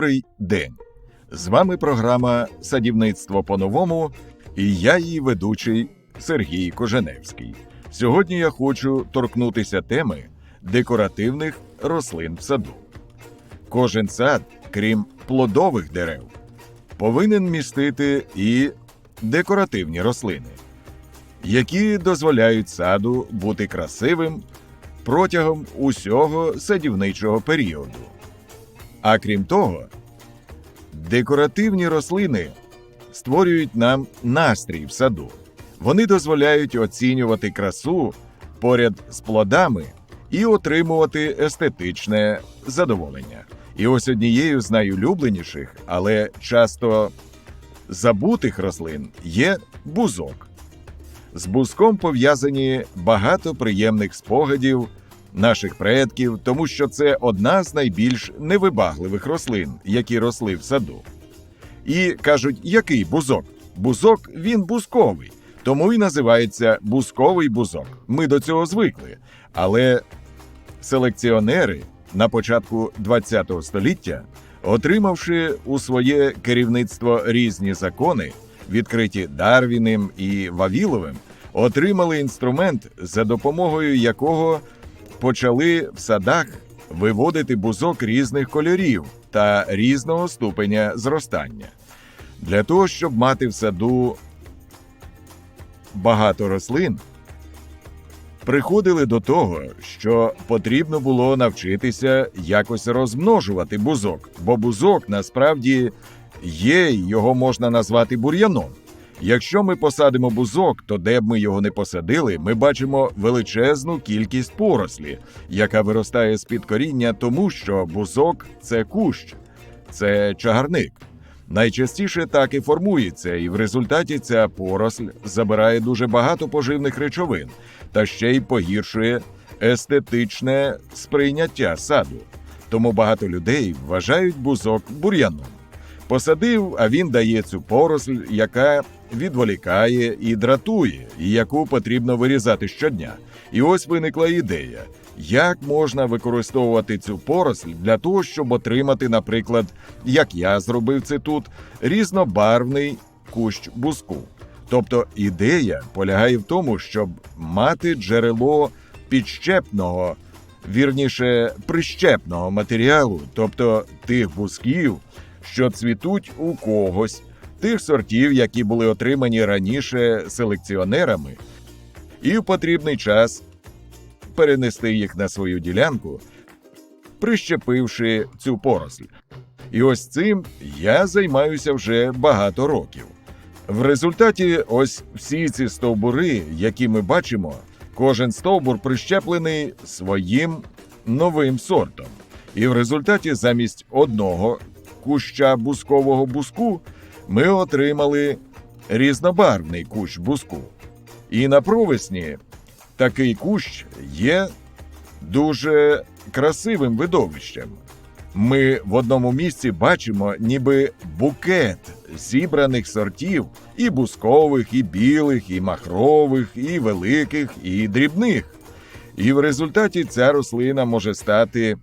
Добрий день! З вами програма Садівництво по-новому і я її ведучий Сергій Коженевський. Сьогодні я хочу торкнутися теми декоративних рослин в саду. Кожен сад, крім плодових дерев, повинен містити і декоративні рослини, які дозволяють саду бути красивим протягом усього садівничого періоду. А крім того, декоративні рослини створюють нам настрій в саду. Вони дозволяють оцінювати красу поряд з плодами і отримувати естетичне задоволення. І ось однією з найулюбленіших, але часто забутих рослин є бузок. З бузком пов'язані багато приємних спогадів наших предків, тому що це одна з найбільш невибагливих рослин, які росли в саду. І кажуть, який бузок? Бузок він бузковий, тому і називається бузковий бузок. Ми до цього звикли. Але селекціонери на початку ХХ століття, отримавши у своє керівництво різні закони, відкриті Дарвіним і Вавіловим, отримали інструмент, за допомогою якого почали в садах виводити бузок різних кольорів та різного ступеня зростання. Для того, щоб мати в саду багато рослин, приходили до того, що потрібно було навчитися якось розмножувати бузок, бо бузок насправді є, його можна назвати бур'яном. Якщо ми посадимо бузок, то де б ми його не посадили, ми бачимо величезну кількість порослі, яка виростає з під коріння, тому що бузок це кущ, це чагарник. Найчастіше так і формується, і в результаті ця поросль забирає дуже багато поживних речовин та ще й погіршує естетичне сприйняття саду. Тому багато людей вважають бузок бур'яном. Посадив, а він дає цю поросль, яка відволікає і дратує, і яку потрібно вирізати щодня. І ось виникла ідея, як можна використовувати цю поросль для того, щоб отримати, наприклад, як я зробив це тут, різнобарвний кущ буску. Тобто ідея полягає в тому, щоб мати джерело підщепного, вірніше прищепного матеріалу, тобто тих бусків, що цвітуть у когось, тих сортів, які були отримані раніше селекціонерами, і в потрібний час перенести їх на свою ділянку, прищепивши цю поросль. І ось цим я займаюся вже багато років. В результаті ось всі ці стовбури, які ми бачимо, кожен стовбур прищеплений своїм новим сортом. І в результаті замість одного куща бускового буску ми отримали різнобарвний кущ буску. І на провесні такий кущ є дуже красивим видовищем. Ми в одному місці бачимо ніби букет зібраних сортів і бускових, і білих, і махрових, і великих, і дрібних. І в результаті ця рослина може стати,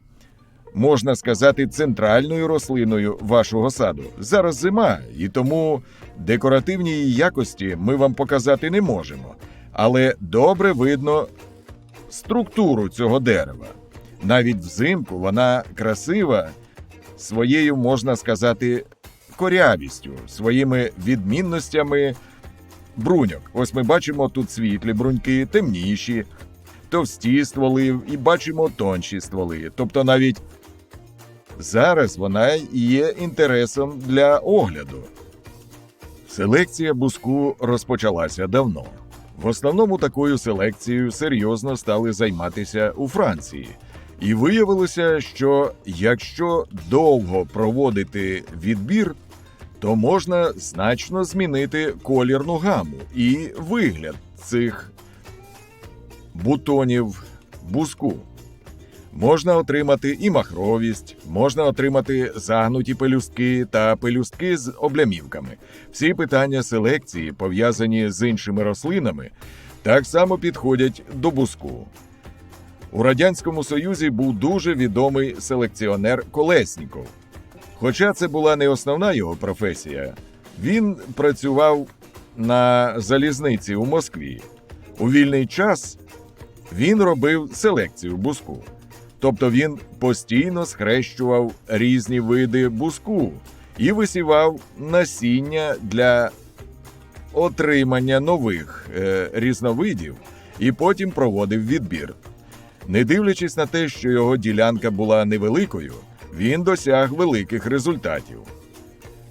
можна сказати, центральною рослиною вашого саду. Зараз зима, і тому декоративні її якості ми вам показати не можемо. Але добре видно структуру цього дерева. Навіть взимку вона красива своєю, можна сказати, корявістю, своїми відмінностями бруньок. Ось ми бачимо тут світлі бруньки, темніші, товсті стволи і бачимо тонші стволи. Тобто навіть зараз вона є інтересом для огляду. Селекція буску розпочалася давно. В основному такою селекцією серйозно стали займатися у Франції. І виявилося, що якщо довго проводити відбір, то можна значно змінити колірну гаму і вигляд цих бутонів буску. Можна отримати і махровість, можна отримати загнуті пелюстки та пелюстки з облямівками. Всі питання селекції, пов'язані з іншими рослинами, так само підходять до буску. У Радянському Союзі був дуже відомий селекціонер Колесніков. Хоча це була не основна його професія, він працював на залізниці у Москві. У вільний час він робив селекцію буску. Тобто він постійно схрещував різні види буску і висівав насіння для отримання нових е, різновидів і потім проводив відбір. Не дивлячись на те, що його ділянка була невеликою, він досяг великих результатів.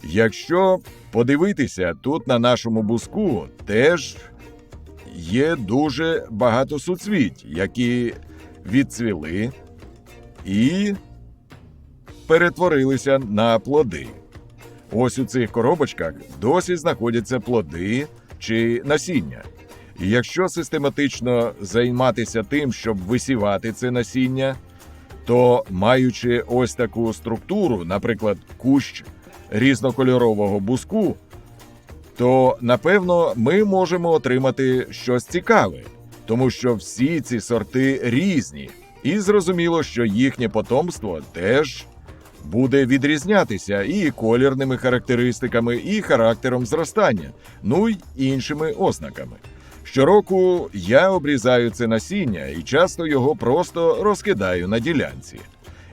Якщо подивитися тут на нашому буску, теж є дуже багато суцвіть, які відцвіли і перетворилися на плоди. Ось у цих коробочках досі знаходяться плоди чи насіння. І якщо систематично займатися тим, щоб висівати це насіння, то маючи ось таку структуру, наприклад, кущ різнокольорового буску, то напевно ми можемо отримати щось цікаве, тому що всі ці сорти різні, і зрозуміло, що їхнє потомство теж буде відрізнятися і колірними характеристиками, і характером зростання, ну й іншими ознаками. Щороку я обрізаю це насіння і часто його просто розкидаю на ділянці.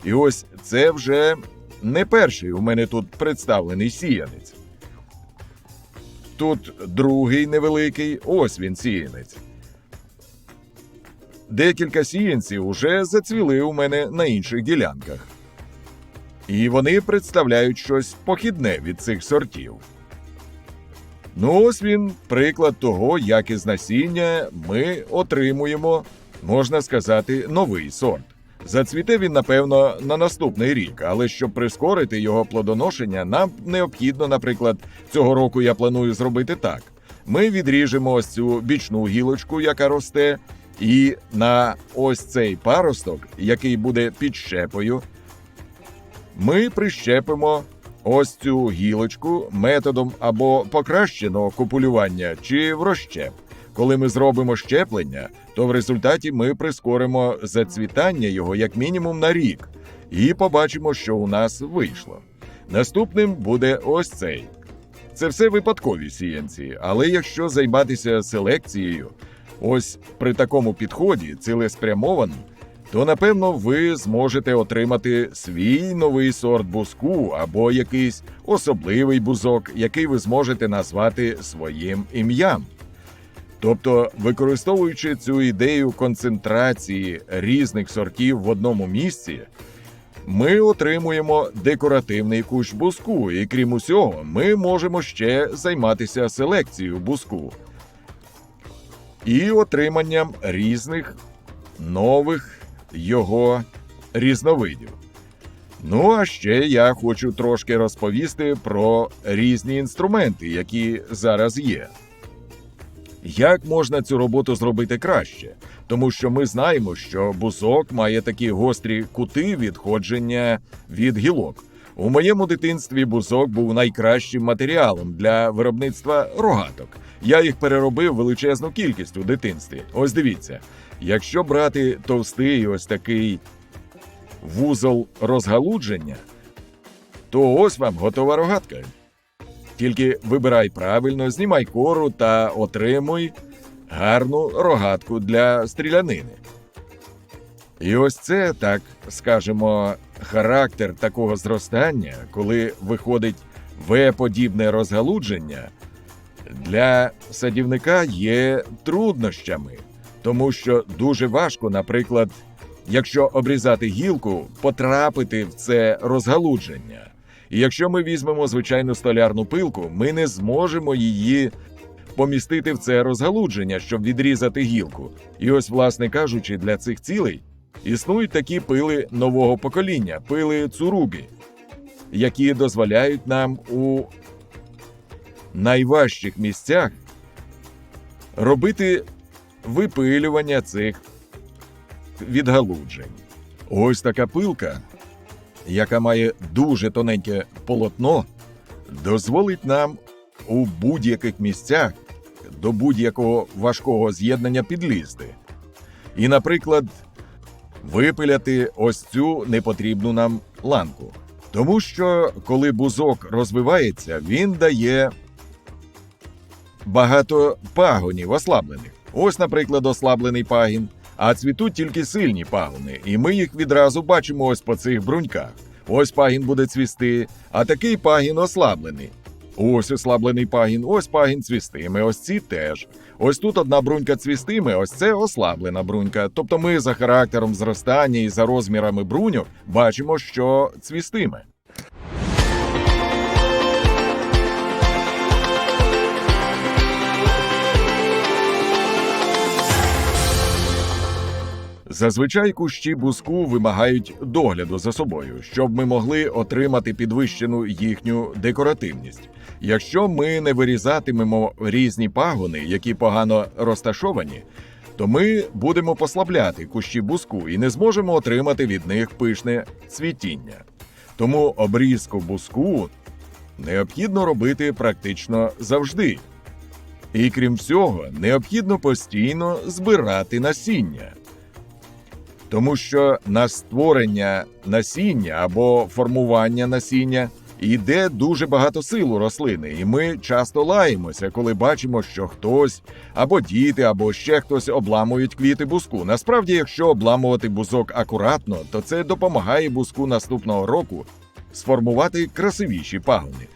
І ось це вже не перший у мене тут представлений сіянець. Тут другий невеликий, ось він сіянець. Декілька сіянців уже зацвіли у мене на інших ділянках. І вони представляють щось похідне від цих сортів. Ну, ось він приклад того, як із насіння ми отримуємо, можна сказати, новий сорт. Зацвіте він, напевно, на наступний рік, але щоб прискорити його плодоношення, нам необхідно, наприклад, цього року я планую зробити так: ми відріжемо ось цю бічну гілочку, яка росте, і на ось цей паросток, який буде під щепою, ми прищепимо ось цю гілочку методом або покращеного купулювання чи в розщеп. Коли ми зробимо щеплення, то в результаті ми прискоримо зацвітання його як мінімум на рік, і побачимо, що у нас вийшло. Наступним буде ось цей. Це все випадкові сіянці, але якщо займатися селекцією, ось при такому підході цілеспрямовано, то напевно ви зможете отримати свій новий сорт бузку або якийсь особливий бузок, який ви зможете назвати своїм ім'ям. Тобто, використовуючи цю ідею концентрації різних сортів в одному місці, ми отримуємо декоративний кущ буску, і крім усього, ми можемо ще займатися селекцією буску і отриманням різних нових його різновидів. Ну а ще я хочу трошки розповісти про різні інструменти, які зараз є. Як можна цю роботу зробити краще? Тому що ми знаємо, що бузок має такі гострі кути відходження від гілок. У моєму дитинстві бузок був найкращим матеріалом для виробництва рогаток. Я їх переробив величезну кількість у дитинстві. Ось дивіться, якщо брати товстий ось такий вузол розгалудження, то ось вам готова рогатка. Тільки вибирай правильно, знімай кору та отримуй гарну рогатку для стрілянини. І ось це, так скажемо, характер такого зростання, коли виходить В-подібне розгалудження, для садівника є труднощами, тому що дуже важко, наприклад, якщо обрізати гілку, потрапити в це розгалудження. І якщо ми візьмемо звичайну столярну пилку, ми не зможемо її помістити в це розгалудження, щоб відрізати гілку. І ось, власне кажучи, для цих цілей існують такі пили нового покоління, пили цурубі, які дозволяють нам у найважчих місцях робити випилювання цих відгалуджень. Ось така пилка яка має дуже тоненьке полотно, дозволить нам у будь-яких місцях до будь-якого важкого з'єднання підлізти. І, наприклад, випиляти ось цю непотрібну нам ланку. Тому що коли бузок розвивається, він дає багато пагонів ослаблених. Ось, наприклад, ослаблений пагін, а цвітуть тільки сильні пагони, і ми їх відразу бачимо ось по цих бруньках. Ось пагін буде цвісти, а такий пагін ослаблений. Ось ослаблений пагін, ось пагін цвістиме, ось ці теж. Ось тут одна брунька цвістиме, ось це ослаблена брунька. Тобто ми за характером зростання і за розмірами бруньок бачимо, що цвістиме. Зазвичай кущі буску вимагають догляду за собою, щоб ми могли отримати підвищену їхню декоративність. Якщо ми не вирізатимемо різні пагони, які погано розташовані, то ми будемо послабляти кущі буску і не зможемо отримати від них пишне цвітіння. Тому обрізку буску необхідно робити практично завжди. І крім всього, необхідно постійно збирати насіння. Тому що на створення насіння або формування насіння йде дуже багато сил у рослини, і ми часто лаємося, коли бачимо, що хтось або діти, або ще хтось обламують квіти буску. Насправді, якщо обламувати бузок акуратно, то це допомагає буску наступного року сформувати красивіші пагони.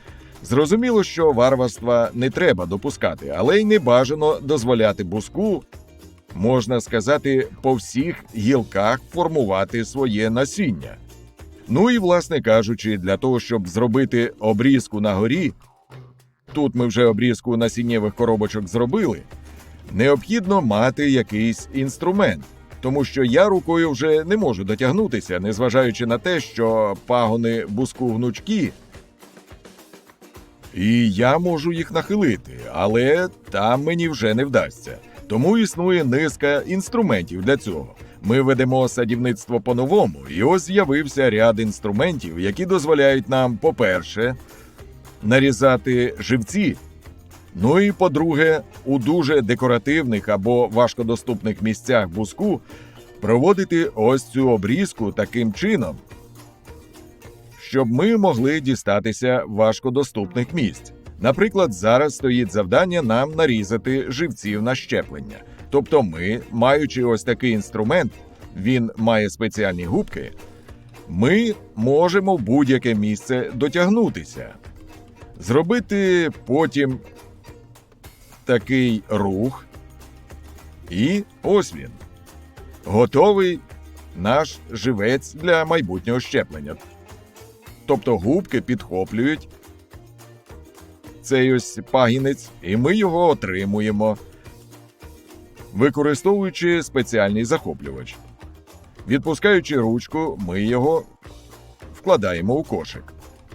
Зрозуміло, що варварства не треба допускати, але й не бажано дозволяти буску можна сказати, по всіх гілках формувати своє насіння. Ну і, власне кажучи, для того, щоб зробити обрізку на горі, тут ми вже обрізку насіннєвих коробочок зробили, необхідно мати якийсь інструмент. Тому що я рукою вже не можу дотягнутися, незважаючи на те, що пагони буску гнучкі, і я можу їх нахилити, але там мені вже не вдасться. Тому існує низка інструментів для цього. Ми ведемо садівництво по-новому, і ось з'явився ряд інструментів, які дозволяють нам, по-перше, нарізати живці. Ну і по-друге, у дуже декоративних або важкодоступних місцях буску проводити ось цю обрізку таким чином, щоб ми могли дістатися важкодоступних місць. Наприклад, зараз стоїть завдання нам нарізати живців на щеплення. Тобто, ми, маючи ось такий інструмент, він має спеціальні губки, ми можемо в будь-яке місце дотягнутися, зробити потім такий рух, і ось він. Готовий наш живець для майбутнього щеплення. Тобто губки підхоплюють цей ось пагінець, і ми його отримуємо, використовуючи спеціальний захоплювач. Відпускаючи ручку, ми його вкладаємо у кошик.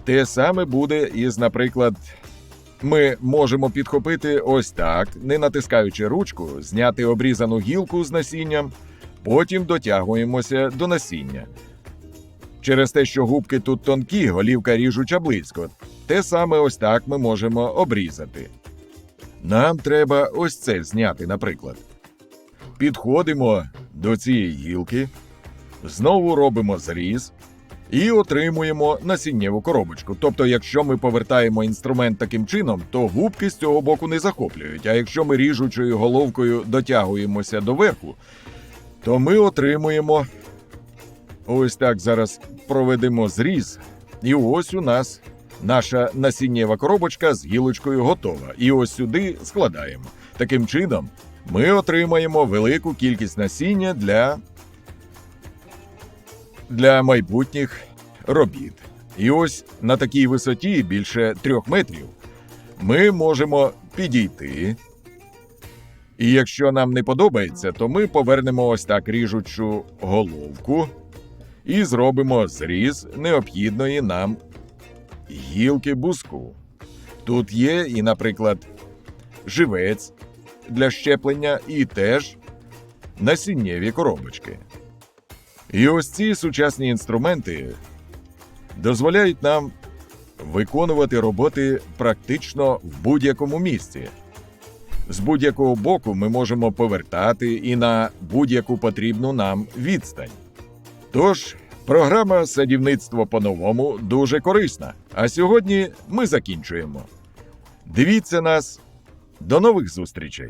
Те саме буде із, наприклад, ми можемо підхопити ось так, не натискаючи ручку, зняти обрізану гілку з насінням, потім дотягуємося до насіння. Через те, що губки тут тонкі, голівка ріжуча близько. Те саме ось так ми можемо обрізати. Нам треба ось це зняти, наприклад. Підходимо до цієї гілки, знову робимо зріз і отримуємо насіннєву коробочку. Тобто, якщо ми повертаємо інструмент таким чином, то губки з цього боку не захоплюють. А якщо ми ріжучою головкою дотягуємося до верху, то ми отримуємо ось так зараз проведемо зріз. І ось у нас наша насіннєва коробочка з гілочкою готова. І ось сюди складаємо. Таким чином, ми отримаємо велику кількість насіння для, для майбутніх робіт. І ось на такій висоті більше трьох метрів ми можемо підійти. І якщо нам не подобається, то ми повернемо ось так ріжучу головку і зробимо зріз необхідної нам гілки буску. Тут є і, наприклад, живець для щеплення, і теж насіннєві коробочки. І ось ці сучасні інструменти дозволяють нам виконувати роботи практично в будь-якому місці. З будь-якого боку ми можемо повертати і на будь-яку потрібну нам відстань. Тож, Програма Садівництво по-новому дуже корисна. А сьогодні ми закінчуємо. Дивіться нас. До нових зустрічей!